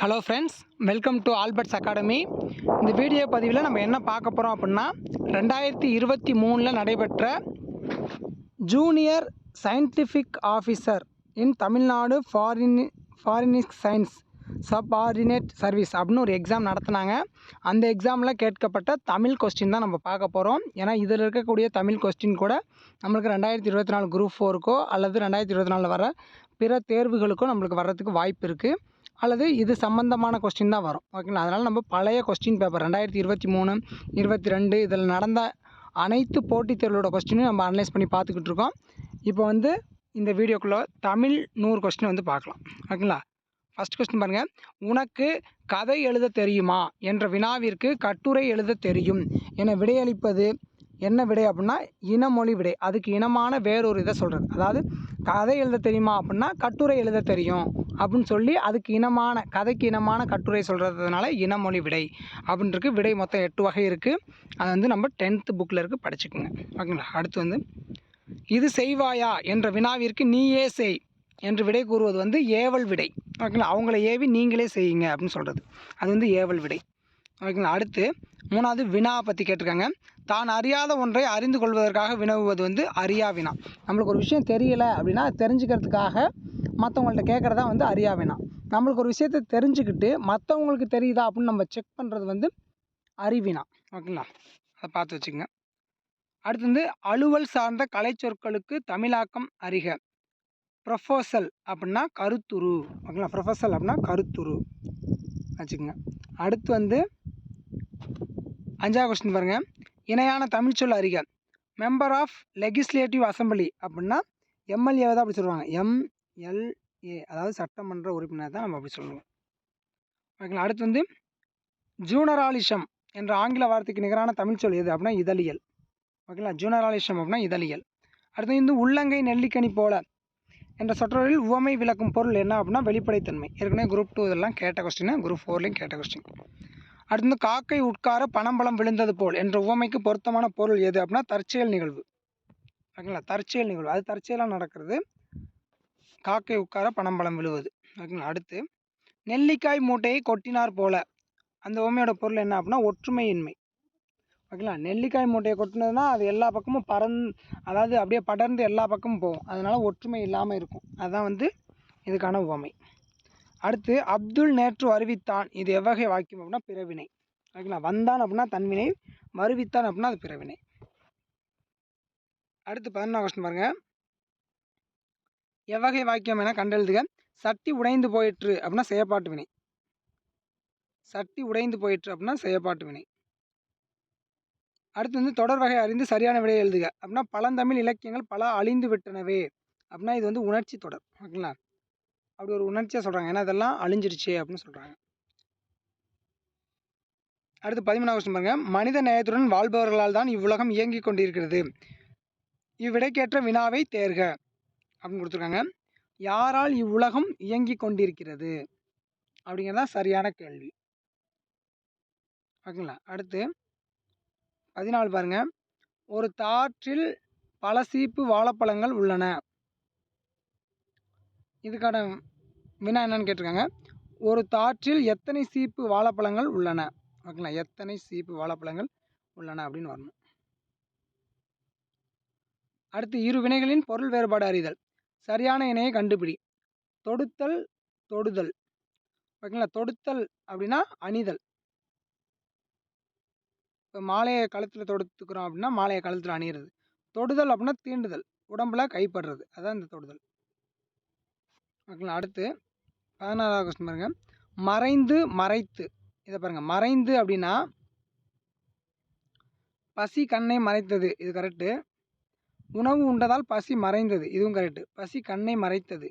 Hello friends welcome to Albert's academy இந்த video பதிவில் நம்ம என்ன பார்க்க போகிறோம் அப்படின்னா ரெண்டாயிரத்தி இருபத்தி மூணில் நடைபெற்ற junior scientific officer in Tamil Nadu foreign forensic science subordinate service அப்படின்னு ஒரு எக்ஸாம் நடத்துனாங்க. அந்த எக்ஸாமில் கேட்கப்பட்ட தமிழ் கொஸ்டின் தான் நம்ம பார்க்க போகிறோம் ஏன்னா இதில் இருக்கக்கூடிய தமிழ் கொஸ்டின் கூட நம்மளுக்கு ரெண்டாயிரத்தி இருபத்தி நாலு குரூப் ஃபோருக்கோ அல்லது ரெண்டாயிரத்தி இருபத்தி நாலில் வர பிற தேர்வுகளுக்கும் நம்மளுக்கு வர்றதுக்கு வாய்ப்பு இருக்குது அல்லது இது சம்மந்தமான கொஸ்டின் தான் வரும். ஓகேங்களா அதனால் நம்ம பழைய கொஸ்டின் பேப்பர் ரெண்டாயிரத்தி இருபத்தி மூணு இருபத்தி ரெண்டு இதில் நடந்த அனைத்து போட்டித் தேர்வுகளோட கொஸ்டினையும் நம்ம அனலைஸ் பண்ணி பார்த்துக்கிட்டு இருக்கோம். இப்போ வந்து இந்த வீடியோக்குள்ளே தமிழ் நூறு கொஸ்டின் வந்து பார்க்கலாம். ஓகேங்களா ஃபஸ்ட் கொஸ்டின் பாருங்கள் உனக்கு கதை எழுத தெரியுமா? என்ற வினாவிற்கு கட்டுரை எழுத தெரியும். என விடையளிப்பது என்ன விடை அப்படின்னா இனமொழி விடை. அதுக்கு இனமான வேறொரு இதை சொல்கிறது அதாவது கதை எழுத தெரியுமா அப்படின்னா கட்டுரை எழுத தெரியும் அப்படின்னு சொல்லி அதுக்கு இனமான கதைக்கு இனமான கட்டுரை சொல்கிறதுனால இனமொழி விடை அப்படின்ட்டு விடை மொத்தம் எட்டு வகை இருக்குது அது வந்து நம்ம டென்த்து புக்கில் இருக்குது படிச்சுக்கோங்க. ஓகேங்களா? அடுத்து வந்து இது செய்வாயா என்ற வினாவிற்கு நீயே செய் என்று விடை கூறுவது வந்து ஏவல் விடை. ஓகேங்களா? அவங்கள ஏவி நீங்களே செய்யுங்க அப்படின்னு சொல்கிறது அது வந்து ஏவல் விடை. ஓகேங்களா அடுத்து மூணாவது வினா பற்றி கேட்டிருக்காங்க. தான் அறியாத ஒன்றை அறிந்து கொள்வதற்காக வினவுவது வந்து அறியா வினா. நம்மளுக்கு ஒரு விஷயம் தெரியலை அப்படின்னா தெரிஞ்சுக்கிறதுக்காக மற்றவங்கள்ட்ட கேட்குறதா வந்து அறியா வினா. நம்மளுக்கு ஒரு விஷயத்தை தெரிஞ்சுக்கிட்டு மற்றவங்களுக்கு தெரியுதா அப்படின்னு நம்ம செக் பண்ணுறது வந்து அறிவினா ஓகேங்களா? அதை பார்த்து வச்சுக்கோங்க. அடுத்து வந்து அலுவல் சார்ந்த கலைச்சொற்களுக்கு தமிழாக்கம் அறிக. ப்ரொஃபோசல் அப்படின்னா கருத்துரு. ஓகேங்களா? ப்ரொஃபசல் அப்படின்னா கருத்துரு. வச்சுக்கோங்க. அடுத்து வந்து அஞ்சாவது கொஸ்டின் பாருங்கள் இணையான தமிழ்ச்சொல் அறிக. மெம்பர் ஆஃப் லெகிஸ்லேட்டிவ் அசம்பிளி அப்படின்னா எம்எல்ஏவை தான் அப்படி சொல்லுவாங்க. எம்எல்ஏ அதாவது சட்டமன்ற உறுப்பினர் தான் நம்ம அப்படி சொல்லுவோம். ஓகேங்களா அடுத்து வந்து ஜூனராலிசம் என்ற ஆங்கில வார்த்தைக்கு நிகரான தமிழ்ச்சொல் எது அப்படின்னா இதழியல். ஓகேங்களா ஜூனராலிசம் அப்படின்னா இதழியல். அடுத்து வந்து உள்ளங்கை நெல்லிக்கனி போல என்ற சொற்றொழில் உவமை விளக்கும் பொருள் என்ன அப்படின்னா வெளிப்படைத்தன்மை. ஏற்கனவே குரூப் டூ இதெல்லாம் கேட்ட கொஸ்டின் குரூப் ஃபோர்லேயும் கேட்ட கொஸ்டின் அடுத்து வந்து காக்கை உட்கார பணம்பலம் விழுந்தது போல் என்ற உவமைக்கு பொருத்தமான பொருள் எது அப்படின்னா தற்செயல் நிகழ்வு. ஓகேங்களா? தற்செயல் நிகழ்வு. அது தற்செயலாக நடக்கிறது. காக்கை உட்கார பணம்பலம் விழுவது. ஓகேங்களா? அடுத்து நெல்லிக்காய் மூட்டையை கொட்டினார் போல. அந்த உவமையோட பொருள் என்ன அப்படின்னா ஒற்றுமையின்மை. ஓகேங்களா நெல்லிக்காய் மூட்டையை கொட்டினதுன்னா அது எல்லா பக்கமும் பறந் அதாவது அப்படியே படர்ந்து எல்லா பக்கமும் போகும். அதனால் ஒற்றுமை இல்லாமல் இருக்கும். அதுதான் வந்து இதுக்கான உவமை. அடுத்து அப்துல் நேற்று வருவித்தான். இது எவ்வகை வாக்கியம் அப்படின்னா பிறவினை. ஓகேங்களா? வந்தான் அப்படின்னா தன்வினை வருவித்தான் அப்படின்னா அது பிறவினை. அடுத்து பதினொன்றாம் கொஸ்டின் பாருங்க. எவ்வகை வாக்கியம் என கண்டெழுதுக. சட்டி உடைந்து போயிற்று அப்படின்னா செயற்பாட்டு வினை. சட்டி உடைந்து போயிற்று அப்படின்னா செயற்பாட்டு வினை. அடுத்து வந்து தொடர் வகை அறிந்து சரியான விடையை எழுதுக. அப்படின்னா பழந்தமிழ் இலக்கியங்கள் பல அழிந்து விட்டனவே. அப்படின்னா இது வந்து உணர்ச்சி தொடர். ஓகேங்களா? அப்படி ஒரு உணர்ச்சியாக சொல்கிறாங்க ஏன்னா இதெல்லாம் அழிஞ்சிருச்சு அப்படின்னு சொல்கிறாங்க அடுத்து பதிமூணாவது கொஸ்டின் பாருங்க. மனித நேயத்துடன் வாழ்பவர்களால் தான் இவ்வுலகம் இயங்கிக் கொண்டிருக்கிறது. இவ்விடைக்கேற்ற வினாவை தேர்க. அப்படின்னு கொடுத்துருக்காங்க. யாரால் இவ்வுலகம் இயங்கிக் கொண்டிருக்கிறது? அப்படிங்கிறதா சரியான கேள்வி. ஓகேங்களா? அடுத்து பதினாலு பாருங்கள் ஒரு தாற்றில் பல சீப்பு வாழைப்பழங்கள் உள்ளன. இதுக்கான வினா என்னன்னு கேட்டிருக்காங்க. ஒரு தாற்றில் எத்தனை சீப்பு வாழைப்பழங்கள் உள்ளன? ஓகேங்களா? எத்தனை சீப்பு வாழைப்பழங்கள் உள்ளன அப்படின்னு வரணும். அடுத்து இரு வினைகளின் பொருள் வேறுபாடு அறிதல். சரியான இணையை கண்டுபிடி. தொடுத்தல் தொடுதல். ஓகேங்களா? தொடுத்தல் அப்படின்னா அணிதல். இப்போ மாலையை கழுத்தில் தொடுத்துக்கிறோம் அப்படின்னா மாலையை கழுத்தில் அணியிறது. தொடுதல் அப்படின்னா தீண்டுதல். உடம்புல கைப்படுறது அதான் இந்த தொடுதல். ஓகேங்களா அடுத்து பதினாறாவது கொஸ்டின் பாருங்கள் மறைந்து மறைத்து. இதை பாருங்கள் மறைந்து அப்படின்னா பசி கண்ணை மறைத்தது. இது கரெக்டு உணவு உண்டதால் பசி மறைந்தது. இதுவும் கரெக்டு பசி கண்ணை மறைத்தது.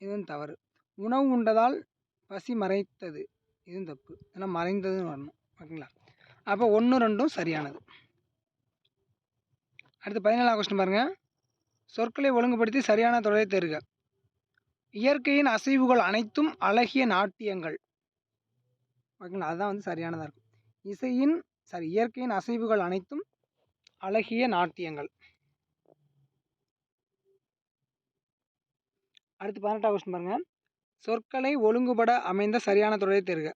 இதுவும் தவறு. உணவு உண்டதால் பசி மறைத்தது. இதுவும் தப்பு. ஏன்னா மறைந்ததுன்னு வரணும். ஓகேங்களா? அப்போ ஒன்று ரெண்டும் சரியானது. அடுத்து பதினேழாம் கொஸ்டின் பாருங்கள் சொற்களை ஒழுங்குபடுத்தி சரியான தொடரை தருக. இயற்கையின் அசைவுகள் அனைத்தும் அழகிய நாட்டியங்கள். ஓகேங்களா? அதுதான் வந்து சரியானதாக இருக்கும். இசையின் சாரி இயற்கையின் அசைவுகள் அனைத்தும் அழகிய நாட்டியங்கள். அடுத்து பதினெட்டாம் கொஸ்டின் பாருங்கள் சொற்களை ஒழுங்குபட அமைந்த சரியான தொடரை தேர்க.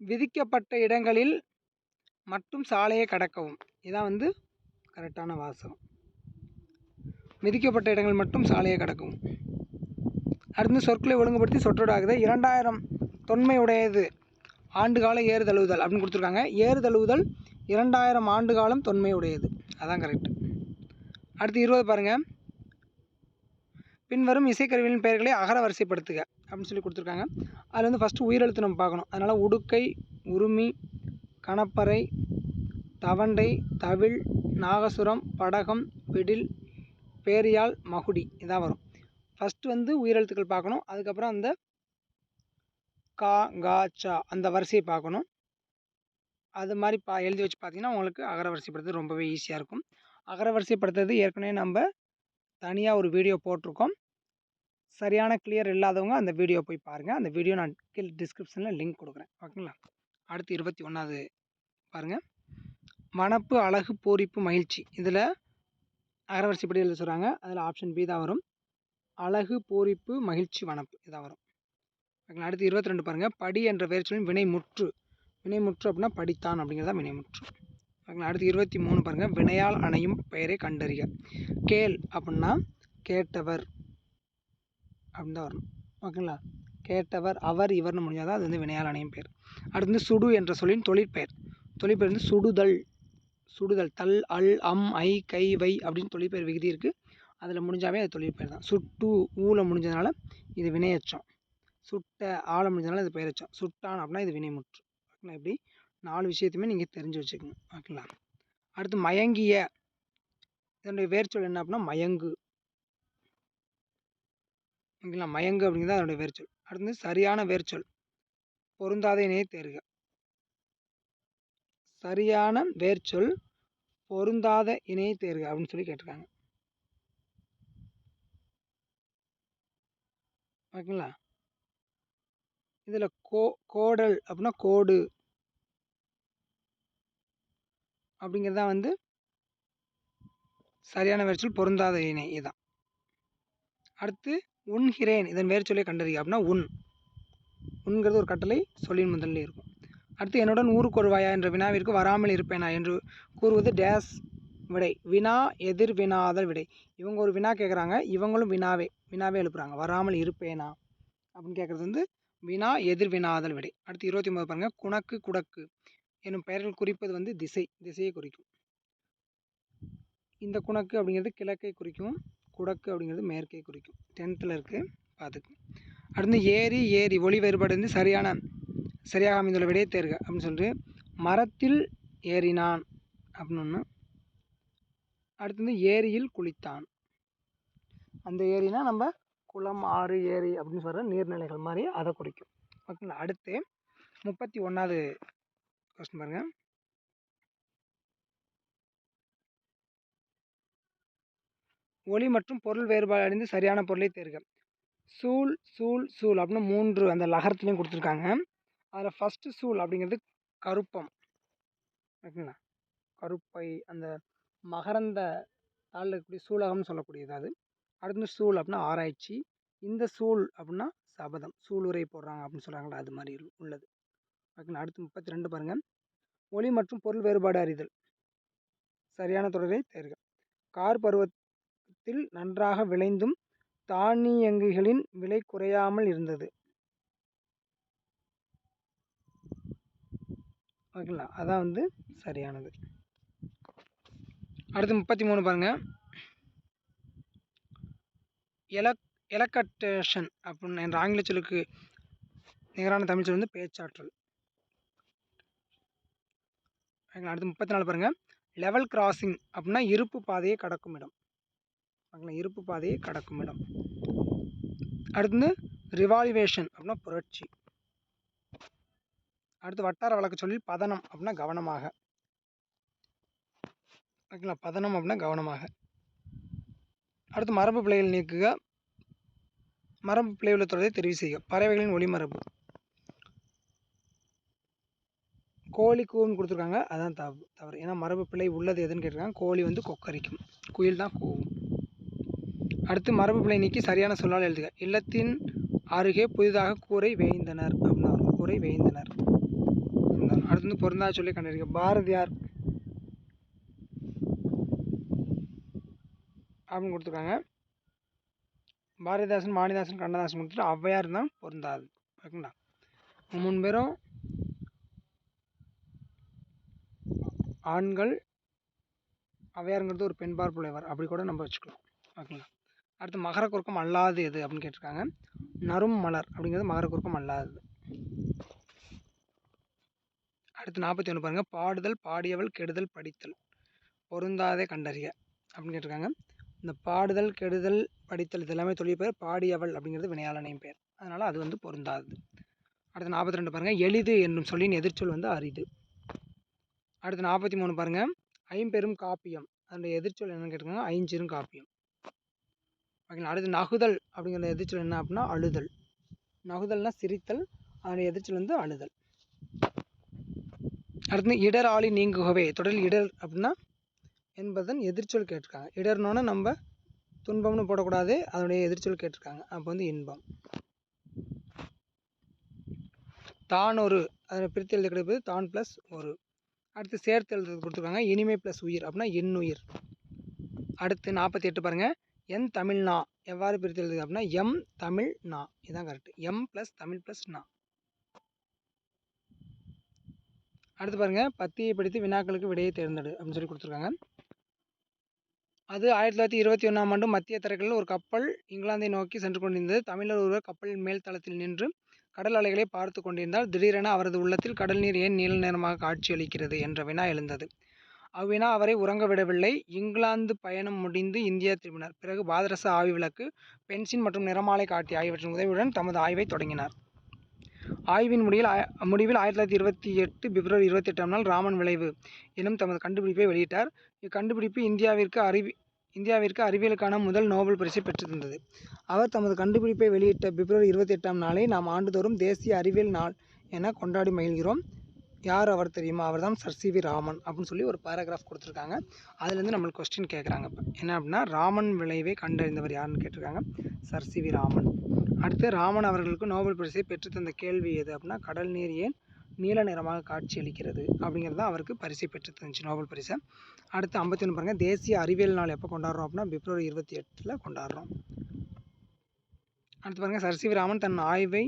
விதிக்கப்பட்ட இடங்களில் மட்டும் சாலையை கடக்கவும். இதான் வந்து கரெக்டான வாசகம். விதிக்கப்பட்ட இடங்கள் மட்டும் சாலையை கடக்கவும். அடுத்து சொற்களை ஒழுங்குபடுத்தி சொற்றொடாகுது இரண்டாயிரம் தொன்மை உடையது ஆண்டுகால ஏறு தழுவுதல் அப்படின்னு கொடுத்துருக்காங்க. ஏறு தழுவுதல் இரண்டாயிரம் ஆண்டு காலம் தொன்மை உடையது அதான் கரெக்ட் அடுத்து இருபது பாருங்கள் பின்வரும் இசைக்கருவிகளின் பெயர்களை அகர வரிசைப்படுத்துக. அப்படின்னு சொல்லி கொடுத்துருக்காங்க. அதில் வந்து ஃபஸ்ட்டு உயிரெழுத்து நம்ம பார்க்கணும். அதனால் உடுக்கை உருமி கணப்பறை தவண்டை தவிழ் நாகசுரம் படகம் பிடில் பேரியால் மகுடி இதான் வரும். ஃபஸ்ட்டு வந்து உயிரெழுத்துக்கள் பார்க்கணும். அதுக்கப்புறம் அந்த கா கா சா அந்த வரிசையை பார்க்கணும். அது மாதிரி பா எழுதி வச்சு பார்த்தீங்கன்னா உங்களுக்கு அகர வரிசைப்படுத்துறது ரொம்பவே ஈஸியாக இருக்கும். அகர வரிசைப்படுத்துறது ஏற்கனவே நம்ம தனியாக ஒரு வீடியோ போட்டிருக்கோம். சரியான கிளியர் இல்லாதவங்க அந்த வீடியோ போய் பாருங்கள் அந்த வீடியோ நான் கீழே டிஸ்கிரிப்ஷனில் லிங்க் கொடுக்குறேன். ஓகேங்களா அடுத்து இருபத்தி ஒன்றாவது பாருங்கள் மணப்பு அழகு பூரிப்பு மகிழ்ச்சி. இதில் அகரவரிசைப்படி எழுத சொல்கிறாங்க அதில் ஆப்ஷன் பி தான் வரும். அழகு பூரிப்பு மகிழ்ச்சி வனப்பு இதாக வரும். ஓகேங்களா அடுத்து இருபத்தி ரெண்டு பாருங்கள் படி என்ற வேர்ச்சொல்லின் வினைமுற்று. வினைமுற்று அப்படின்னா படித்தான் அப்படிங்கிறதா வினைமுற்று. ஓகேங்களா அடுத்து இருபத்தி மூணு பாருங்கள் வினையால் அணையும் பெயரை கண்டறிக. கேள் அப்படின்னா கேட்டவர். அப்படின்னு தான் வரணும் ஓகேங்களா? கேட்டவர் அவர் இவர்னு முடிஞ்சால் தான் அது வந்து வினையால் அணையும் பெயர். அடுத்து வந்து சுடு என்ற சொல்லின் தொழிற்பெயர். தொழிற்பெயர் வந்து சுடுதல் சுடுதல் தல் அல் அம் ஐ கை வை அப்படின்னு தொழிற்பெயர் விகுதி இருக்குது அதில் முடிஞ்சாவே அது தொழிற்பெயர் தான். சுட்டு ஊல முடிஞ்சதுனால இது வினையச்சம். சுட்ட ஆழ முடிஞ்சதுனால இது பெயரச்சம். சுட்டான் அப்படின்னா இது வினைமுற்று. ஓகேங்களா? இப்படி நாலு விஷயத்தையுமே நீங்கள் தெரிஞ்சு வச்சுக்கணும். ஓகேங்களா? அடுத்து மயங்கிய. இதனுடைய வேர்ச்சொல் என்ன அப்படின்னா மயங்கு. ஓகேங்களா மயங்கு அப்படிங்கிறது அதனுடைய வேர்ச்சொல் அடுத்து சரியான வேர்ச்சொல் பொருந்தாத இணையை தேர்க. சரியான வேர்ச்சொல் பொருந்தாத இணையை தேர்க அப்படின்னு சொல்லி கேட்டிருக்காங்க. ஓகேங்களா? இதில் கோ கோடல் அப்படின்னா கோடு. அப்படிங்கிறது தான் வந்து சரியான வேர்ச்சொல் பொருந்தாத இணை இதுதான். அடுத்து உண்கிறேன். இதன் வேர்ச்சொல்லை கண்டறிய அப்படின்னா உன். உண்கிறது ஒரு கட்டளை சொல்லின் முதல்ல இருக்கும். அடுத்து என்னுடன் ஊருக்கு வருவாயா என்ற வினாவிற்கு வராமல் இருப்பேனா என்று கூறுவது டேஸ் விடை. வினா எதிர் வினாதல் விடை. இவங்க ஒரு வினா கேட்குறாங்க இவங்களும் வினாவே வினாவே எழுப்புறாங்க. வராமல் இருப்பேனா? அப்படின்னு கேட்குறது வந்து வினா எதிர் வினாதல் விடை. அடுத்து இருபத்தி ஒன்பது பாருங்க. குணக்கு குடக்கு எனும் பெயர்கள் குறிப்பது வந்து திசை. திசையை குறிக்கும். இந்த குணக்கு அப்படிங்கிறது கிழக்கை குறிக்கும். குடக்கு அப்படிங்கிறது மேற்கே குறிக்கும். டென்த்தில் இருக்குது பார்த்துக்கு. அடுத்து ஏரி ஏரி ஒளி வேறுபாடு வந்து சரியான சரியாக அமைந்துள்ள விடையை தேர்க. அப்படின்னு சொல்லிட்டு மரத்தில் ஏறினான் அப்படின்னு ஒன்று அடுத்து வந்து ஏரியில் குளித்தான். அந்த ஏரினா நம்ம குளம் ஆறு ஏரி அப்படின்னு சொல்கிற நீர்நிலைகள் மாதிரி அதை குறிக்கும். ஓகேங்களா? அடுத்து முப்பத்தி ஒன்றாவது கொஸ்டின் பாருங்கள் ஒளி மற்றும் பொருள் வேறுபாடு அடைந்து சரியான பொருளை தேர்க. சூழ் சூழ் சூல் அப்படின்னு மூன்று அந்த லகரத்துலேயும் கொடுத்துருக்காங்க. அதில் ஃபஸ்ட்டு சூல் அப்படிங்கிறது கருப்பம். ஓகேங்களா? கருப்பை அந்த மகரந்த தாளில் இருக்கக்கூடிய சூலகம்னு சொல்லக்கூடியது அது. அடுத்து சூல் அப்படின்னா ஆராய்ச்சி. இந்த சூல் அப்படின்னா சபதம். சூளுரை போடுறாங்க அப்படின்னு சொல்கிறாங்களா அது மாதிரி உள்ளது. ஓகேங்களா? அடுத்து முப்பத்தி ரெண்டு பாருங்கள் ஒளி மற்றும் பொருள் வேறுபாடு அறிதல். சரியான தொடரை தேர்க. கார் பருவத்தில் நன்றாக விளைந்தும் தானியங்கிகளின் விலை குறையாமல் இருந்தது. ஓகேங்களா? அதான் வந்து சரியானது. அடுத்து முப்பத்தி மூணு பாருங்க. எலக் எலக்கட்டேஷன் அப்படின்னு என்ற ஆங்கில சொல்லுக்கு நிகரான தமிழ் சொல் வந்து பேச்சாற்றல். அடுத்து முப்பத்தி நாலு பாருங்க. லெவல் கிராசிங் அப்படின்னா இருப்பு பாதையை கடக்கும் இடம். ஓகேங்களா இருப்பு பாதையை கடக்கும் இடம். அடுத்து ரிவால்வேஷன் அப்படின்னா புரட்சி. அடுத்து வட்டார வழக்கு சொல்லி பதனம் அப்படின்னா கவனமாக. ஓகேங்களா? பதனம் அப்படின்னா கவனமாக. அடுத்து மரபு பிழைகள் நீக்குக. மரபு பிழை உள்ள தொடரை தெரிவு செய்க. பறவைகளின் ஒளிமரபு கோழி கூவும் கொடுத்துருக்காங்க அதான் தவறு தவறு. ஏன்னா மரபு பிழை உள்ளது எதுன்னு கேட்டிருக்காங்க கோழி வந்து கொக்கரிக்கும். குயில் தான் கூவும். அடுத்து மரபு பிழை நீக்கி சரியான சொல்லால் எழுதுக. இல்லத்தின் அருகே புதிதாக கூரை வேய்ந்தனர் அப்படின்னு வரும் கூரை வேய்ந்தனர். அடுத்து வந்து பொருந்தா சொல்லி கண்டறிக. பாரதியார் அப்படின்னு கொடுத்துருக்காங்க. பாரதிதாசன் மாணிதாசன் கண்ணதாசன் கொடுத்துட்டு ஔவையார் தான் பொருந்தாது. ஓகேங்களா? மூணு பேரும் ஆண்கள் ஔவையாருங்கிறது ஒரு பெண்பார் புலைவர் அப்படி கூட நம்ம வச்சுக்கலாம். ஓகேங்களா? அடுத்து மகர குறுக்கம் அல்லாது எது அப்படின்னு கேட்டிருக்காங்க. நறும் மலர் அப்படிங்கிறது மகர குறுக்கம் அல்லாதது. அடுத்து நாற்பத்தி ஒன்று பாருங்கள் பாடுதல் பாடியவள் கெடுதல் படித்தல். பொருந்தாதே கண்டறிய அப்படின்னு கேட்டிருக்காங்க. இந்த பாடுதல் கெடுதல் படித்தல் இது எல்லாமே தொழில் பெயர் பாடியவள் அப்படிங்கிறது வினையாளனையும் பேர். அதனால் அது வந்து பொருந்தாது. அடுத்து நாற்பத்தி ரெண்டு பாருங்கள் எளிது என்னும் சொல்லின் எதிர்ச்சொல் வந்து அரிது. அடுத்து நாற்பத்தி மூணு பாருங்கள் ஐம்பெரும் காப்பியம். அதனுடைய எதிர்ச்சொல் என்னன்னு கேட்டிருக்காங்க. ஐஞ்சிரும் காப்பியம். ஓகேங்களா? அடுத்து நகுதல் அப்படிங்கிற எதிர்ச்சொல் என்ன அப்படின்னா அழுதல். நகுதல்னா சிரித்தல் அதனுடைய எதிர்ச்சொல் வந்து அழுதல். அடுத்து இடர் ஆளி நீங்குகவே தொடரில் இடர் அப்படின்னா என்பதன் எதிர்ச்சொல் கேட்டிருக்காங்க. இடர்னோன்னா நம்ம துன்பம்னு போடக்கூடாது அதனுடைய எதிர்ச்சொல் கேட்டிருக்காங்க. அப்போ வந்து இன்பம். தான் ஒரு அதை பிரித்து எழுத கிடைப்பது தான் ப்ளஸ் ஒரு. அடுத்து சேர்த்து எழுதுறது கொடுத்துருக்காங்க இனிமை ப்ளஸ் உயிர் அப்படின்னா எண்ணுயிர். அடுத்து நாற்பத்தி எட்டு பாருங்கள் என் தமிழ்னா எவ்வாறு பிரித்து எழுதுது அப்படின்னா எம் தமிழ் நா. இதுதான் correct M plus Tamil plus நா. அடுத்து பாருங்கள் பத்தியை படித்து வினாக்களுக்கு விடையை தேர்ந்தெடு அப்படின்னு சொல்லி கொடுத்துருக்காங்க. அது ஆயிரத்தி தொள்ளாயிரத்தி இருபத்தி ஒன்றாம் ஆண்டு மத்திய தரைக்கடலில் ஒரு கப்பல் இங்கிலாந்தை நோக்கி சென்று கொண்டிருந்தது. தமிழர் ஒருவர் கப்பலின் மேல் தளத்தில் நின்று கடல் அலைகளை பார்த்து கொண்டிருந்தால் திடீரென அவரது உள்ளத்தில் கடல் நீர் ஏன் நீல நிறமாக காட்சியளிக்கிறது என்ற வினா எழுந்தது. அவ்வினா அவரை உறங்க விடவில்லை. இங்கிலாந்து பயணம் முடிந்து இந்தியா திரும்பினார். பிறகு பாதரச ஆவி விளக்கு பென்சின் மற்றும் நிறமாலை காட்டி ஆகியவற்றின் உதவியுடன் தமது ஆய்வை தொடங்கினார். ஆய்வின் முடிவில் முடிவில் ஆயிரத்தி தொள்ளாயிரத்தி இருபத்தி எட்டு பிப்ரவரி இருபத்தி எட்டாம் நாள் ராமன் விளைவு எனும் தமது கண்டுபிடிப்பை வெளியிட்டார். இக்கண்டுபிடிப்பு இந்தியாவிற்கு அறிவி இந்தியாவிற்கு அறிவியலுக்கான முதல் நோபல் பரிசை பெற்றிருந்தது. அவர் தமது கண்டுபிடிப்பை வெளியிட்ட பிப்ரவரி இருபத்தி எட்டாம் நாளை நாம் ஆண்டுதோறும் தேசிய அறிவியல் நாள் என கொண்டாடி மகிழ்கிறோம். யார் அவர் தெரியுமா? அவர் தான் சர் சிவி ராமன் அப்படின்னு சொல்லி ஒரு பேராகிராஃப் கொடுத்துருக்காங்க. அதுலேருந்து நம்மளுக்கு கொஸ்டின் கேட்குறாங்க இப்போ. என்ன அப்படின்னா ராமன் விளைவை கண்டறிந்தவர் யாருன்னு கேட்டிருக்காங்க? Sir C V Raman. அடுத்து ராமன் அவர்களுக்கு நோபல் பரிசை பெற்றுத்தந்த கேள்வி எது அப்படின்னா கடல் நீர் ஏன் நீல நிறமாக காட்சியளிக்கிறது அப்படிங்கிறது தான் அவருக்கு பரிசை பெற்று தந்துச்சு நோபல் பரிசை. அடுத்து ஐம்பத்தி ஒன்று பாருங்கள் தேசிய அறிவியல் நாள் எப்போ கொண்டாடுறோம் அப்படின்னா பிப்ரவரி இருபத்தி எட்டில் கொண்டாடுறோம். அடுத்து பாருங்கள் சர் சிவி ராமன் தன் ஆய்வை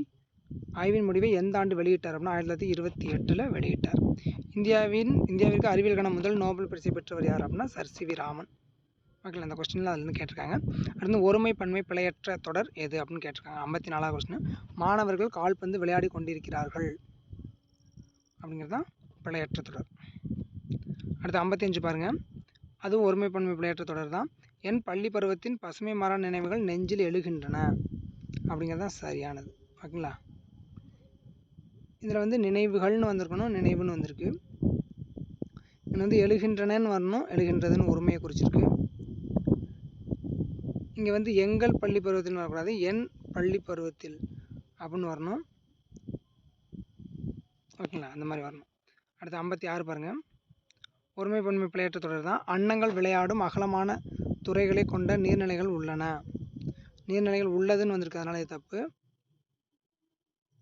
ஆய்வின் முடிவை எந்த ஆண்டு வெளியிட்டார் அப்படின்னா ஆயிரத்தி தொள்ளாயிரத்தி இருபத்தி எட்டில் வெளியிட்டார். இந்தியாவின் இந்தியாவிற்கு அறிவியலுக்கான முதல் நோபல் பரிசை பெற்றவர் யார் அப்படின்னா சர் சி வி ராமன். ஓகேங்களா அந்த கொஸ்டினில் அதுலேருந்து கேட்டிருக்காங்க. அடுத்து ஒருமை பன்மை பிழையற்ற தொடர் எது அப்படின்னு கேட்டிருக்காங்க. ஐம்பத்தி நாலாவது கொஸ்டின் மாணவர்கள் கால்பந்து விளையாடி கொண்டிருக்கிறார்கள் அப்படிங்கிறது தான் பிழையற்ற தொடர். அடுத்து ஐம்பத்தஞ்சு பாருங்கள் அதுவும் ஒருமை பன்மை பிழையற்ற தொடர் தான். என் பள்ளி பருவத்தின் பசுமை மர நினைவுகள் நெஞ்சில் எழுகின்றன அப்படிங்கிறது தான் சரியானது. ஓகேங்களா இதில் வந்து நினைவுகள்னு வந்திருக்கணும் நினைவுன்னு வந்திருக்கு. இங்கே வந்து எழுகின்றனன்னு வரணும் எழுகின்றதுன்னு ஒருமையை குறிச்சிருக்கு. இங்கே வந்து எங்கள் பள்ளி பருவத்தில் வரக்கூடாது என் பள்ளி பருவத்தில் அப்படின்னு வரணும். ஓகேங்களா? அந்த மாதிரி வரணும். அடுத்து ஐம்பத்தி ஆறு பாருங்கள் ஒருமை பன்மை பிழையற்ற தொடர் தான். அன்னங்கள் விளையாடும் அகலமான துறைகளை கொண்ட நீர்நிலைகள் உள்ளன. நீர்நிலைகள் உள்ளதுன்னு வந்திருக்கு அதனால இது தப்பு.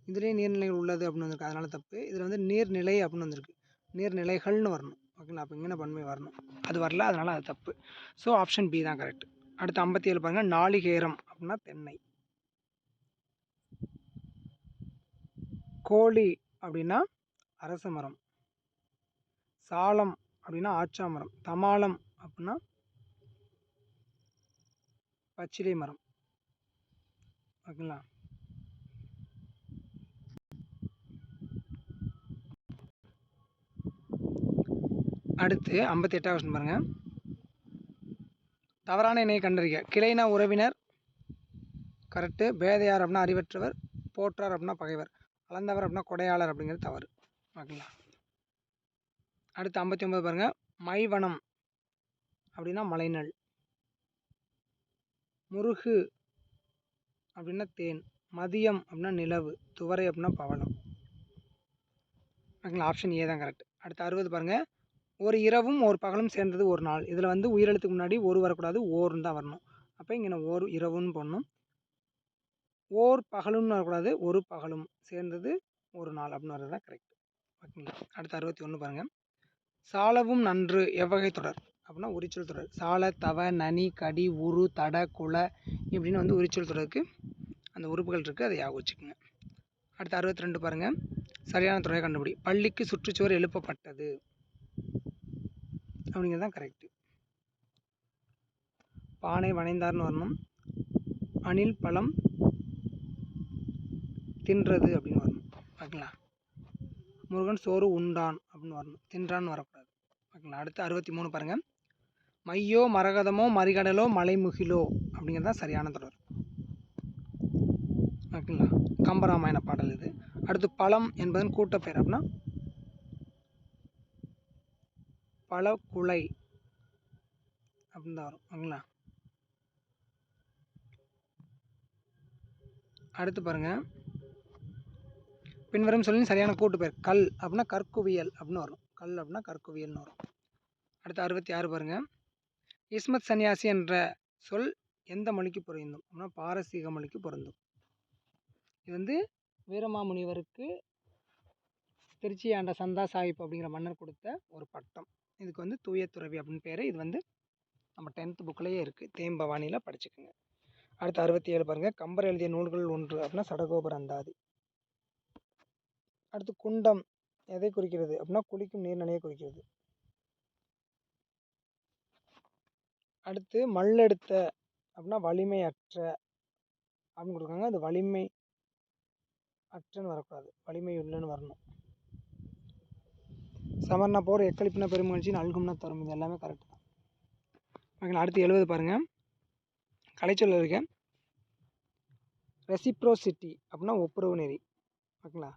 இதுலேயே நீர்நிலைகள் உள்ளது அப்படின்னு வந்திருக்கு. அதனால தப்பு. இதில் வந்து நீர்நிலை அப்படின்னு வந்திருக்கு. நீர்நிலைகள்னு வரணும். ஓகேங்களா? அப்போ இங்கே பன்மை வரணும். அது வரல. அதனால் அது தப்பு. ஸோ ஆப்ஷன் பி தான் கரெக்ட் அடுத்து ஐம்பத்தி ஏழு பாருங்கள் நாளிகேரம் அப்படின்னா தென்னை. கோழி அப்படின்னா அரச மரம். சாலம் அப்படின்னா ஆச்சா மரம். தமாலம் அப்படின்னா பச்சிலை மரம். ஓகேங்களா? அடுத்து ஐம்பத்தி எட்டாவது கொஸ்டின் பாருங்கள் தவறான இணையை கண்டறிக. கிளைனா உறவினர் கரெக்டு பேதையார் அப்படின்னா அறிவற்றவர் போற்றார் அப்படின்னா பகைவர். அளந்தவர் அப்படின்னா கொடையாளர் அப்படிங்கிறது தவறு. ஓகேங்களா? அடுத்து ஐம்பத்தி ஒன்பது பாருங்கள் மைவனம் அப்படின்னா மலைநல். முருகு அப்படின்னா தேன். மதியம் அப்படின்னா நிலவு. துவரை அப்படின்னா பவளம். ஓகேங்களா? ஆப்ஷன் ஏ தான் கரெக்ட் அடுத்து அறுபது பாருங்கள் ஒரு இரவும் ஒரு பகலும் சேர்ந்தது ஒரு நாள். இதில் வந்து உயிரெழுத்துக்கு முன்னாடி ஒரு வரக்கூடாது ஓர்னு தான் வரணும். அப்போ இங்கே நான் ஓர் இரவுன்னு போடணும். ஓர் பகலும்னு வரக்கூடாது ஒரு பகலும் சேர்ந்தது ஒரு நாள் அப்படின்னு வர்றது தான் கரெக்ட் ஓகேங்களா அடுத்து அறுபத்தி ஒன்று பாருங்கள் சாலவும் நன்று எவ்வகை தொடர் அப்படின்னா உரிச்சொல் தொடர். சால தவ நனி கடி உரு தட குல இப்படின்னு வந்து உரிச்சொல் தொடருக்கு. அந்த உறுப்புகள் இருக்குது அதை யாக வச்சுக்கோங்க. அடுத்து அறுபத்தி ரெண்டு பாருங்கள் சரியான தொடரை கண்டுபிடி. பள்ளிக்கு சுற்றுச்சுவர் எழுப்பப்பட்டது. அப்படிங்கிறது தான் கரெக்டு பானை வனைந்தார்னு வரணும். அணில் பழம் தின்றது அப்படின்னு வரணும். ஓகேங்களா முருகன் சோறு உண்டான் அப்படின்னு வரணும். தின்றான்னு வரக்கூடாது. ஓகேங்களா அடுத்து அறுபத்தி மூணு பாருங்கள் மையோ மரகதமோ மறிகடலோ மலைமுகிலோ அப்படிங்கிறது தான் சரியான தொடர். ஓகேங்களா கம்பராமாயண பாடல் இது. அடுத்து பழம் என்பதன் கூட்டப்பெயர் அப்படின்னா பழக்குலை அப்படின்னு தான் வரும் ஓகேங்களா? அடுத்து பாருங்க. பின்வரும் சொல்லின் சரியான கூட்டு பேர் கல் அப்படின்னா கற்குவியல் அப்படின்னு வரும். கல் அப்படின்னா கற்குவியல்னு வரும். அடுத்து அறுபத்தி ஆறு பாருங்க. இஸ்மத் சன்னியாசி என்ற சொல் எந்த மொழிக்கு பொருந்தும்? அப்படின்னா பாரசீக மொழிக்கு பொருந்தும். இது வந்து வீரமாமுனிவருக்கு திருச்சி ஆண்ட சந்தா சாஹிப் அப்படிங்கிற மன்னர் கொடுத்த ஒரு பட்டம். இதுக்கு வந்து தூய துறவி அப்படின்னு பேர். இது வந்து நம்ம டென்த்து புக்லேயே இருக்குது தேம்பவானியில் படிச்சுக்கோங்க. அடுத்து அறுபத்தி ஏழு பாருங்கள் கம்பர் எழுதிய நூல்கள் ஒன்று அப்படின்னா சடகோபர் அந்தாதி. அடுத்து குண்டம் எதை குறிக்கிறது அப்படின்னா குளிக்கும் நீர்நிலையை குறிக்கிறது. அடுத்து மல்லெடுத்த அப்படின்னா வலிமையற்ற அப்படின்னு கொடுக்குறாங்க. அது வலிமை அற்றன்னு வரக்கூடாது. வலிமை உள்ளன்னு வரணும். சமர்னா போர் எக்களிப்பின பெருமகிழ்ச்சி நல்கும்னா தரும். இது எல்லாமே கரெக்ட் தான். ஓகேங்களா அடுத்து எழுபது பாருங்கள் கலைச்சொல் இருக்கேன் ரெசிப்ரோசிட்டி அப்படின்னா ஒப்புரவு நெறி. ஓகேங்களா?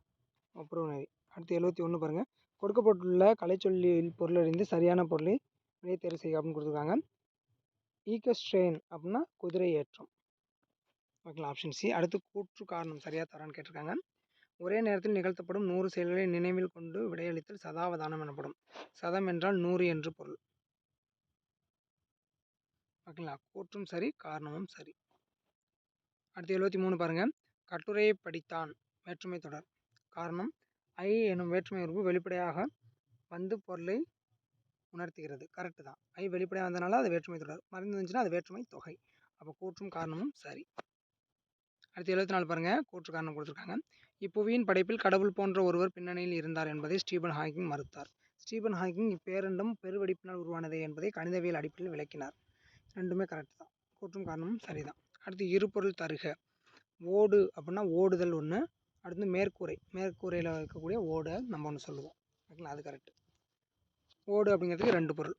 ஒப்புரவு நெறி. அடுத்து எழுபத்தி ஒன்று பாருங்கள் கொடுக்கப்பட்டுள்ள கலைச்சொல்லில் பொருளறிந்து சரியான பொருளை வினை தேர்வு செய்ய அப்படின்னு கொடுத்துருக்காங்க. ஈகஸ்ட்ரெயின் அப்படின்னா குதிரை ஏற்றம். ஓகேங்களா? ஆப்ஷன் சி அடுத்து கூற்று காரணம் சரியாக தரான்னு கேட்டிருக்காங்க. ஒரே நேரத்தில் நிகழ்த்தப்படும் நூறு செயல்களை நினைவில் கொண்டு விடையளித்தல் சதாவதானம் எனப்படும். சதம் என்றால் நூறு என்று பொருள். ஓகேங்களா கூற்றும் சரி காரணமும் சரி. அடுத்து எழுபத்தி மூணு பாருங்கள் கட்டுரையை படித்தான் வேற்றுமை தொடர். காரணம் ஐ எனும் வேற்றுமை உறுப்பு வெளிப்படையாக வந்து பொருளை உணர்த்துகிறது. கரெக்டு தான். ஐ வெளிப்படையாக வந்தனால அது வேற்றுமை தொடர். மறைந்துருந்துச்சுன்னா அது வேற்றுமை தொகை. அப்போ கூற்றும் காரணமும் சரி. அடுத்து எழுபத்தி நாலு பாருங்கள் கூற்று காரணம் கொடுத்துருக்காங்க. இப்புவியின் படைப்பில் கடவுள் போன்ற ஒருவர் பின்னணியில் இருந்தார் என்பதை ஸ்டீபன் ஹாக்கிங் மறுத்தார். ஸ்டீபன் ஹாக்கிங் இப்பேரண்டம் பெருவெடிப்பினால் உருவானதே என்பதை கணிதவியல் அடிப்படையில் விளக்கினார். ரெண்டுமே கரெக்ட் தான். கூற்றும் காரணமும் சரிதான். அடுத்து இருபொருள் தருக. ஓடு அப்படின்னா ஓடுதல் ஒன்று அடுத்து மேற்கூரை. மேற்கூரையில் இருக்கக்கூடிய ஓடை நம்ம ஒன்று சொல்லுவோம். ஓகேங்களா? அது கரெக்ட் ஓடு அப்படிங்கிறதுக்கு ரெண்டு பொருள்.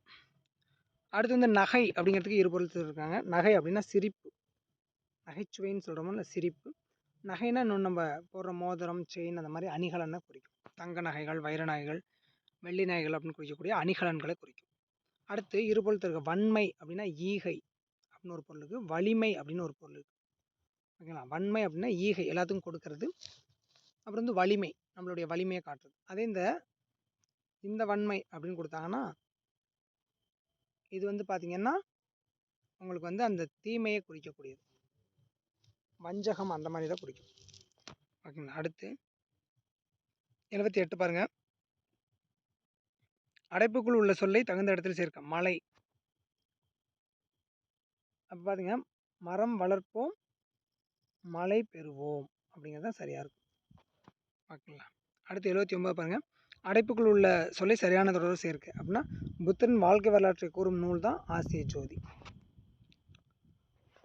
அடுத்து வந்து நகை அப்படிங்கிறதுக்கு இரு பொருள் இருக்காங்க நகை அப்படின்னா சிரிப்பு. நகைச்சுவைன்னு சொல்கிறோமோ இல்லை சிரிப்பு. நகைனா இன்னும் நம்ம போடுற மோதிரம் செயின் அந்த மாதிரி அணிகலனை குறிக்கும். தங்க நகைகள் வைர நகைகள் வெள்ளி நகைகள் அப்படின்னு குறிக்கக்கூடிய அணிகலன்களை குறிக்கும். அடுத்து இருபொருள் இருக்க வன்மை அப்படின்னா ஈகை அப்படின்னு ஒரு பொருள் இருக்குது வலிமை அப்படின்னு ஒரு பொருள் இருக்குது ஓகேங்களா? வன்மை அப்படின்னா ஈகை எல்லாத்துக்கும் கொடுக்கறது. அப்புறம் வந்து வலிமை நம்மளுடைய வலிமையை காட்டுறது. அதே இந்த இந்த வன்மை அப்படின்னு கொடுத்தாங்கன்னா இது வந்து பார்த்திங்கன்னா உங்களுக்கு வந்து அந்த தீமையை குறிக்கக்கூடியது. வஞ்சகம் அந்த மாதிரி தான் பிடிக்கும் ஓகேங்களா? அடுத்து எழுபத்தி எட்டு பாருங்கள் அடைப்புக்குள் உள்ள சொல்லை தகுந்த இடத்துல சேர்க்க மலை. அப்போ பார்த்தீங்க மரம் வளர்ப்போம் மழை பெறுவோம் அப்படிங்கிறது தான் சரியாக இருக்கும். ஓகேங்களா? அடுத்து எழுபத்தி ஒன்பது பாருங்கள் அடைப்புக்குள் உள்ள சொல்லை சரியான தொடர்பு சேர்க்க அப்படின்னா புத்தரின் வாழ்க்கை வரலாற்றை கூறும் நூல் தான் ஆசிய ஜோதி.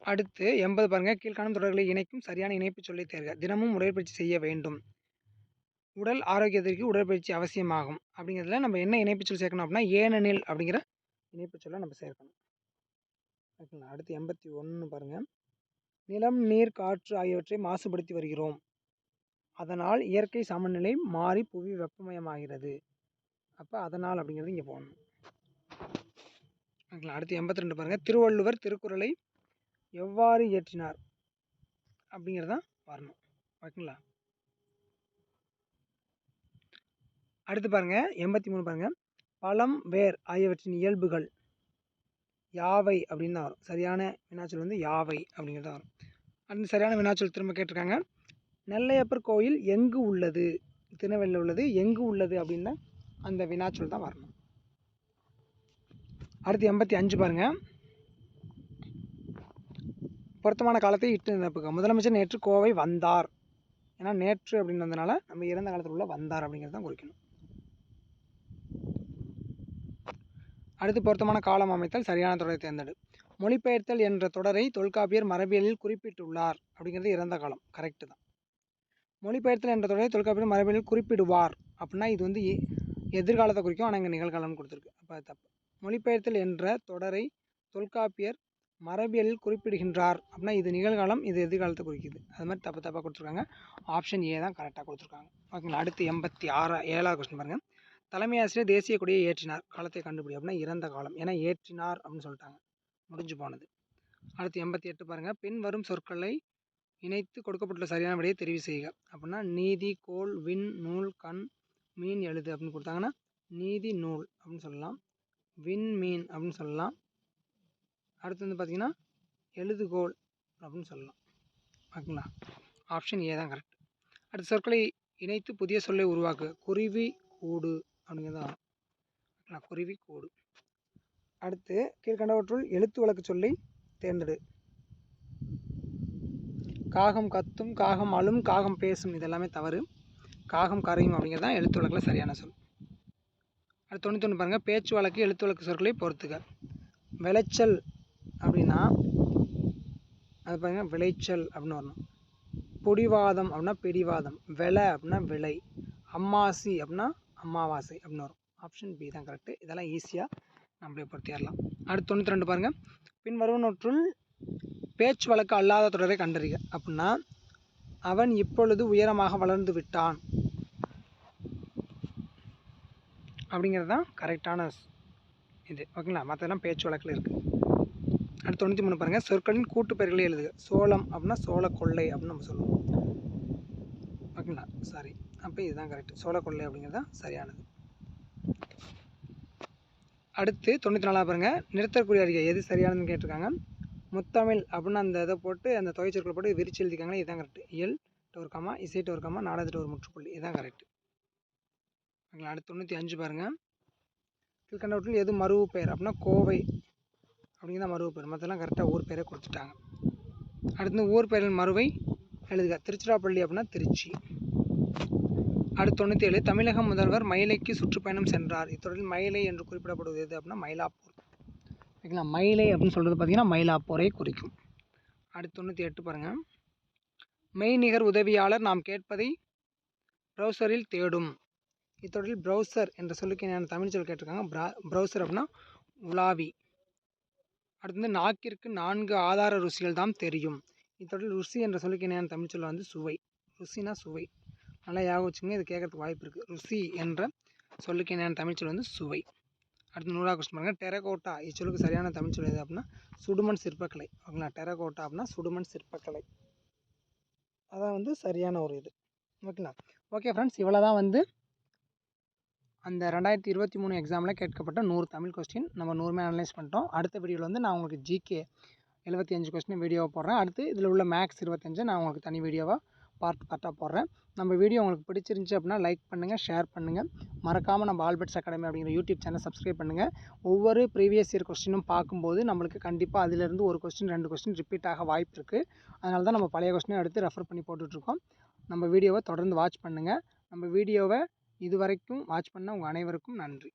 அடுத்து எண்பது பாருங்கள் கீழ்காணும் தொடர்களை இணைக்கும் சரியான இணைப்பு சொல்லி தேர்க. தினமும் உடற்பயிற்சி செய்ய வேண்டும். உடல் ஆரோக்கியத்திற்கு உடற்பயிற்சி அவசியமாகும். அப்படிங்கிறதுல நம்ம என்ன இணைப்பு சொல் சேர்க்கணும் அப்படின்னா ஏனெனில் அப்படிங்கிற இணைப்பு சொல்ல நம்ம சேர்க்கணும். ஓகேங்களா? அடுத்து எண்பத்தி ஒன்று பாருங்கள் நிலம் நீர் காற்று ஆகியவற்றை மாசுபடுத்தி வருகிறோம். அதனால் இயற்கை சமநிலை மாறி புவி வெப்பமயமாகிறது. அப்போ அதனால் அப்படிங்கிறது இங்கே போகணும் ஓகேங்களா? அடுத்து எண்பத்தி ரெண்டு பாருங்கள் திருவள்ளுவர் திருக்குறளை எவ்வாறு இயற்றினார் அப்படிங்கிறது தான் வரணும். ஓகேங்களா? அடுத்து பாருங்கள் எண்பத்தி மூணு பாருங்கள் பழம் வேர் ஆகியவற்றின் இயல்புகள் யாவை அப்படின்னு தான் வரும். சரியான வினாச்சல் வந்து யாவை அப்படிங்கிறது தான் வரும். அந்த சரியான வினாச்சொல் திரும்ப கேட்டிருக்காங்க. நெல்லையப்பர் கோயில் எங்கு உள்ளது? திருநெல்வேலியில் உள்ளது எங்கு உள்ளது அப்படின்னு அந்த வினாச்சொல் தான் வரணும். அடுத்து எண்பத்தி அஞ்சு பாருங்கள் பொருத்தமான காலத்தை இட்டு நிரப்புக. முதலமைச்சர் நேற்று கோவை வந்தார். ஏன்னா நேற்று அப்படின்னு வந்தனால நம்ம இறந்த காலத்தில் உள்ள வந்தார் அப்படிங்கிறது தான் குறிக்கணும். அடுத்து பொருத்தமான காலம் அமைத்தல் சரியான தொடரை தேர்ந்தெடு. மொழிபெயர்த்தல் என்ற தொடரை தொல்காப்பியர் மரபியலில் குறிப்பிட்டுள்ளார் அப்படிங்கிறது இறந்த காலம். கரெக்டு தான். மொழிபெயர்த்தல் என்ற தொடரை தொல்காப்பியர் மரபியலில் குறிப்பிடுவார் அப்படின்னா இது வந்து எ- எதிர்காலத்தை குறிக்கும் ஆனால் இங்கே நிகழ்காலம்னு கொடுத்துருக்கு. அப்போ தப்பு. மொழிபெயர்த்தல் என்ற தொடரை தொல்காப்பியர் மரபியலில் குறிப்பிடுகின்றார் அப்படின்னா இது நிகழ்காலம் இது எதிர்காலத்தை குறிக்குது. அது மாதிரி தப்பு தப்பாக கொடுத்துருக்காங்க. ஆப்ஷன் ஏ தான் கரெக்டாக கொடுத்துருக்காங்க. ஓகேங்களா? அடுத்து எண்பத்தி ஆறா ஏழாவது கொஸ்டின் பாருங்கள் தலைமை ஆசிரியர் தேசிய கொடியை ஏற்றினார். காலத்தை கண்டுபிடி அப்படின்னா இறந்த காலம். ஏன்னா ஏற்றினார் அப்படின்னு சொல்லிட்டாங்க. முடிஞ்சு போனது. அடுத்து எண்பத்தி எட்டு பாருங்கள் பின் வரும் சொற்களை இணைத்து கொடுக்கப்பட்டுள்ள சரியான விடையை தெரிவு செய்க. அப்படின்னா நீதி கோல் விண் நூல் கண் மீன் எழுது அப்படின்னு கொடுத்தாங்கன்னா நீதி நூல் அப்படின்னு சொல்லலாம். விண் மீன் அப்படின்னு சொல்லலாம். அடுத்து வந்து பார்த்திங்கன்னா எழுதுகோல் அப்படின்னு சொல்லலாம். ஓகேங்களா ஆப்ஷன் ஏ தான் கரெக்ட் அடுத்த சொற்களை இணைத்து புதிய சொல்லை உருவாக்கு. குருவி கூடு அப்படிங்கிறது ஓகேங்களா குருவி கூடு. அடுத்து கீழ்கண்டவற்றுள் எழுத்து வழக்கு சொல்லி தேர்ந்தெடு. காகம் கத்தும் காகம் அழும் காகம் பேசும் இதெல்லாமே தவறு. காகம் கரையும் அப்படிங்கிறது தான் எழுத்து வழக்கில் சரியான சொல். அடுத்து ஒன்று பாருங்கள் பேச்சு வழக்கு எழுத்து வழக்கு சொற்களை பொறுத்துக. விளைச்சல் அப்படின்னா அது பாருங்க விளைச்சல் அப்படின்னு வரணும். பொடிவாதம் அப்படின்னா பிடிவாதம். விலை அப்படின்னா விலை. அம்மாசி அப்படின்னா அமாவாசை அப்படின்னு வரும். ஆப்ஷன் பி தான் கரெக்டு இதெல்லாம் ஈஸியாக நம்மளே பொறுத்திடலாம் அடுத்து தொண்ணூற்றி ரெண்டு பாருங்கள் பின் வருவனற்றுள் பேச்சு வழக்கு அல்லாத தொடரை கண்டறிக. அப்படின்னா அவன் இப்பொழுது உயரமாக வளர்ந்து விட்டான். அப்படிங்கிறது தான் கரெக்டான இது. ஓகேங்களா? மற்றதெல்லாம் பேச்சு வழக்கில் இருக்குது அடுத்து தொண்ணூற்றி மூணு பாருங்கள் சொற்களின் கூட்டு எழுதுக. சோளம் அப்படின்னா சோள கொள்ளை அப்படின்னு நம்ம சொல்லுவோம். ஓகேங்களா சாரி அப்போ இதுதான் கரெக்ட் சோள கொள்ளை அப்படிங்கிறது தான் சரியானது. அடுத்து தொண்ணூற்றி நாலாக பாருங்கள் நிறுத்தற்குரிய அறிக்கை எது சரியானதுன்னு கேட்டிருக்காங்க. முத்தமிழ் அப்படின்னு அந்த இதை போட்டு அந்த தொகைச்சொற்களை போட்டு விரிச்சு எழுதிக்காங்களே இதுதான் கரெக்ட் இயல் ஒரு கமா இசைட்டு ஒரு கமா நாடகத்திட்டு ஒரு முற்றுப்புள்ளி. இதுதான் கரெக்ட் ஓகேங்களா அடுத்து தொண்ணூற்றி அஞ்சு பாருங்கள் கீழ்கண்டவற்றில் எது மறுவு பெயர் அப்படின்னா கோவை. அப்படிங்கிற மருவு பேர். மற்றெல்லாம் கரெக்டாக ஊர் பேரே கொடுத்துட்டாங்க. அடுத்து ஊர் பேரில் மறுவை எழுதுக. திருச்சிராப்பள்ளி அப்படின்னா திருச்சி. அடுத்து தொண்ணூற்றி ஏழு தமிழக முதல்வர் மயிலைக்கு சுற்றுப்பயணம் சென்றார். இத்தொடரில் மயிலை என்று குறிப்பிடப்படுவது எது அப்படின்னா மயிலாப்பூர். ஓகேங்களா? மயிலை அப்படின்னு சொல்கிறது பார்த்தீங்கன்னா மயிலாப்பூரை குறிக்கும். அடுத்து தொண்ணூற்றி எட்டு பாருங்கள் மெய்நிகர் உதவியாளர் நாம் கேட்பதை ப்ரௌசரில் தேடும். இத்தொடரில் ப்ரௌசர் என்ற சொல்லுக்கு என்னென்ன தமிழ் சொல் கேட்டிருக்காங்க? ப்ரா ப்ரௌசர் அப்படின்னா உலாவி. அடுத்து வந்து நாக்கிற்கு நான்கு ஆதார ருசிகள் தான் தெரியும். இத்தொடர் ருசி என்ற சொல்லுக்கு என்ன தமிழ் சொல்ல வந்து சுவை. ருசினா சுவை. நல்லா ஞாபகம் வச்சுங்க இது கேட்கறதுக்கு வாய்ப்பு இருக்குது ருசி என்ற சொல்லுக்கு என்ன தமிழ் சொல் வந்து சுவை. அடுத்து நூறாக கொஸ்டின் பாருங்கள் டெரகோட்டா இச்சொல்லுக்கு சரியான தமிழ் சொல் எது அப்படின்னா சுடுமண் சிற்பக்கலை. ஓகேங்களா? டெரகோட்டா அப்படின்னா சுடுமண் சிற்பக்கலை. அதான் வந்து சரியான ஒரு இது. ஓகேங்களா? ஓகே ஃப்ரெண்ட்ஸ் இவ்வளோ தான் வந்து அந்த ரெண்டாயிரத்தி இருபத்தி மூணு எக்ஸாமில் கேட்கப்பட்ட நூறு தமிழ் கொஸ்டின் நம்ம நூறுமே அனலைஸ் பண்ணிட்டோம். அடுத்த வீடியோவில் வந்து நான் உங்களுக்கு ஜிகே எழுபத்தி அஞ்சு கொஸ்டின் வீடியோவை போடுறேன். அடுத்து இதில் உள்ள மேக்ஸ் இருபத்தஞ்சு நான் உங்களுக்கு தனி வீடியோவாக பார்ட் பார்ட்டாக போடுறேன். நம்ம வீடியோ உங்களுக்கு பிடிச்சிருந்துச்சி அப்படின்னா லைக் பண்ணுங்கள் ஷேர் பண்ணுங்கள் மறக்காமல் நம்ம ஆல்பர்ட்ஸ் அகாடமி அப்படிங்கிற யூடியூப் சேனல் சப்ஸ்கிரைப் பண்ணுங்கள் ஒவ்வொரு ப்ரீவியஸ் இயர் கொஸ்டினும் பார்க்கும்போது நம்மளுக்கு கண்டிப்பாக அதிலிருந்து ஒரு கொஸ்டின் ரெண்டு கொஸ்டின் ரிப்பீட் ஆக வாய்ப்பு இருக்குது அதனால தான் நம்ம பழைய கொஸ்டினை எடுத்து ரெஃபர் பண்ணி போட்டுட்ருக்கோம் நம்ம வீடியோவை தொடர்ந்து வாட்ச் பண்ணுங்கள் நம்ம வீடியோவை இதுவரைக்கும் வாட்ச் பண்ண உங்கள் அனைவருக்கும் நன்றி.